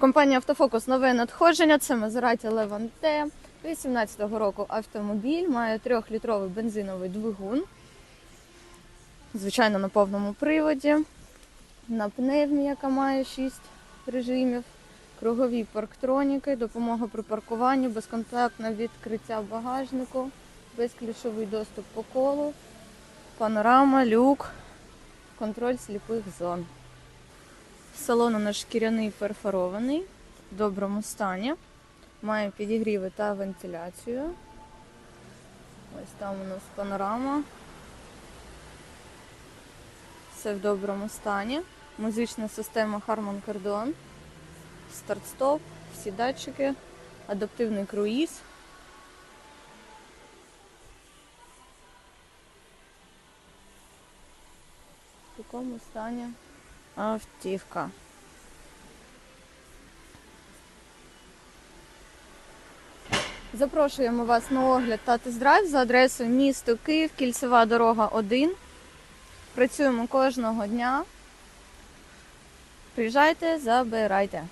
Компанія Автофокус нове надходження. Це Maserati Levante. 18-го року автомобіль має 3-літровий бензиновий двигун. Звичайно, на повному приводі. На пневмі, яка має 6 режимів. Кругові парктроніки, допомога при паркуванні, безконтактне відкриття багажнику, безключовий доступ по колу, панорама, люк, контроль сліпих зон. Салон у нас шкіряний перфорований, в доброму стані. Має підігріви та вентиляцію. Ось там у нас панорама. Все в доброму стані. Музична система Harman Kardon. Старт-стоп, всі датчики, адаптивний круїз. В такому стані автівка. Запрошуємо вас на огляд та тест-драйв за адресою місто Київ, Кільцева дорога 1. Працюємо кожного дня. Приїжджайте, забирайте.